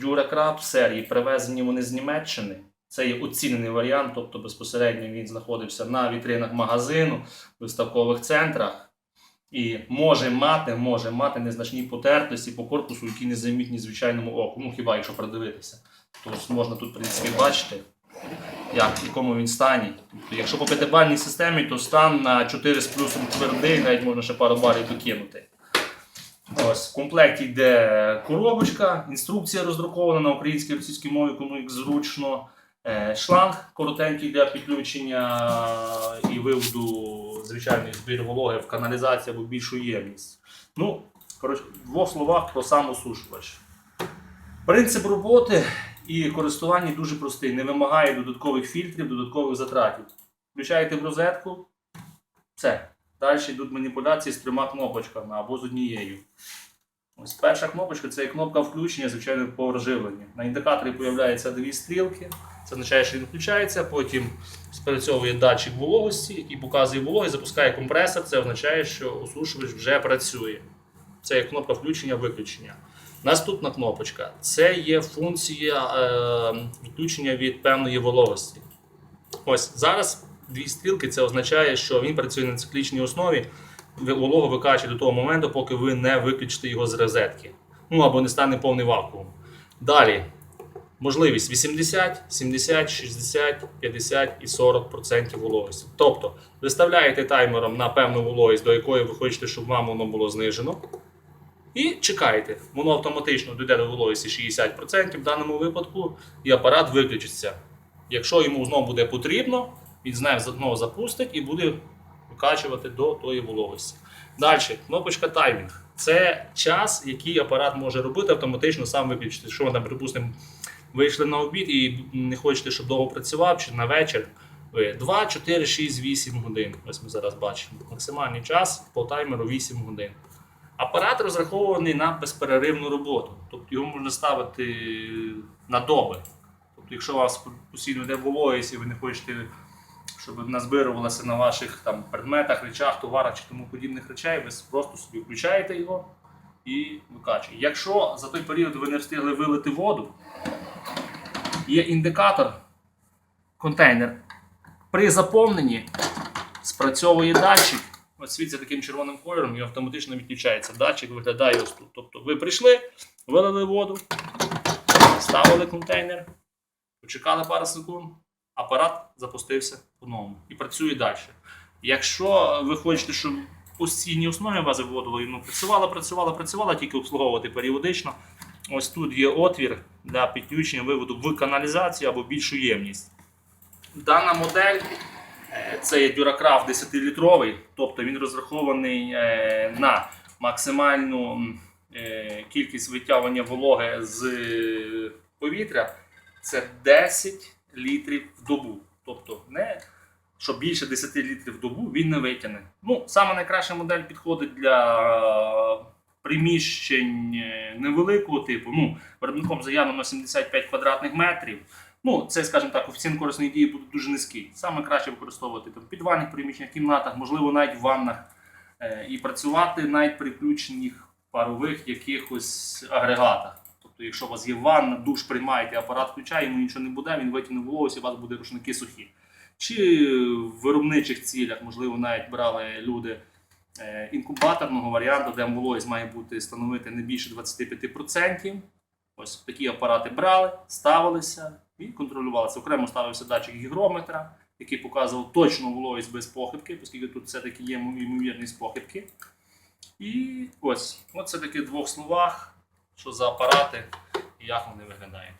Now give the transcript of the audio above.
Дюракраб серії привезені вони з Німеччини. Це є оцінений варіант, тобто безпосередньо він знаходився на вітринах магазину, виставкових центрах. І може мати, може мати незначні потертості по корпусу, які не замітні звичайному оку. Ну хіба якщо придивитися. Тобто можна тут в принципі бачити, як, в якому він стані. Тобто, якщо по п'ятибальній системі, то стан на 4 з плюсом твердий, навіть можна ще пару барів докинути. Ось, в комплекті йде коробочка, інструкція роздрукована на українській і російській мові, кому як зручно. Е, Шланг коротенький для підключення і виводу звичайної збір вологи в каналізацію або більшу ємність. Ну, в двох словах про сам осушувач. Принцип роботи і користування дуже простий, не вимагає додаткових фільтрів, додаткових затратів. Включаєте в розетку, все. Далі йдуть маніпуляції з трьома кнопочками або з однією. Ось перша кнопочка це кнопка включення, звичайно, по розживленню. На індикаторі з'являються дві стрілки. Це означає, що він включається, потім спрацьовує датчик вологості, який показує вологість, запускає компресор. Це означає, що осушувач вже працює. Це є кнопка включення-виключення. Наступна кнопочка це є функція е, відключення від певної вологості. Ось зараз дві стрілки це означає, що він працює на циклічній основі. Волого викачує до того моменту, поки ви не виключите його з розетки. Ну або не стане повний вакуум. Далі можливість 80, 70, 60, 50 і 40% вологості. Тобто виставляєте таймером на певну вологість, до якої ви хочете, щоб вам воно було знижено. І чекаєте. Воно автоматично дійде до вологості 60% в даному випадку, і апарат виключиться. Якщо йому знову буде потрібно, він знає знову запустить і буде викачувати до тої вологості. Далі, кнопочка таймінг. Це час, який апарат може робити, автоматично сам виключити. Ви там, припустимо, вийшли на обід і не хочете, щоб довго працював, чи на вечір. Ви 2, 4, 6, 8 годин. Ось ми зараз бачимо. Максимальний час по таймеру 8 годин. Апарат розрахований на безперервну роботу. Тобто його можна ставити на доби. Тобто, якщо у вас постійно йде вологість і ви не хочете, щоб назбирувалося на ваших там, предметах, речах, товарах чи тому подібних речей, ви просто собі включаєте його і викачуєте. Якщо за той період ви не встигли вилити воду, є індикатор, контейнер. При заповненні спрацьовує датчик. Ось світиться таким червоним кольором і автоматично відключається. Датчик виглядає ось тут. Тобто ви прийшли, вилили воду, ставили контейнер, почекали пару секунд, апарат запустився по-новому і працює далі. Якщо ви хочете, щоб в постійній основі у вас воду ну, працювала, працювала, працювала, тільки обслуговувати періодично. Ось тут є отвір для підключення виводу в каналізацію або більшу ємність. Дана модель е, це є Duracraft 10-літровий, тобто він розрахований е, на максимальну е, кількість витягування вологи з повітря. Це 10 літрів в добу. Тобто, не що більше 10 літрів в добу він не витягне. Ну, саме найкраща модель підходить для е, приміщень е, невеликого типу. Ну, виробником заявлено на 75 квадратних метрів. Ну, це, скажімо так, коефіцієнт корисної дії буде дуже низький. Саме краще використовувати там, в підвальних приміщеннях, кімнатах, можливо, навіть в ваннах. Е, і працювати навіть при включених парових якихось агрегатах. Тобто, якщо у вас є ванна, душ приймаєте, апарат включає, йому нічого не буде, він витягне вологість, і у вас буде рушники сухі. Чи в виробничих цілях, можливо, навіть брали люди е, інкубаторного варіанту, де вологість має бути становити не більше 25%. Ось такі апарати брали, ставилися і контролювалися. Окремо ставився датчик гігрометра, який показував точну вологість без похибки, оскільки тут все-таки є ймовірність похибки. І ось, оце таки в двох словах, що за апарати і як вони виглядають.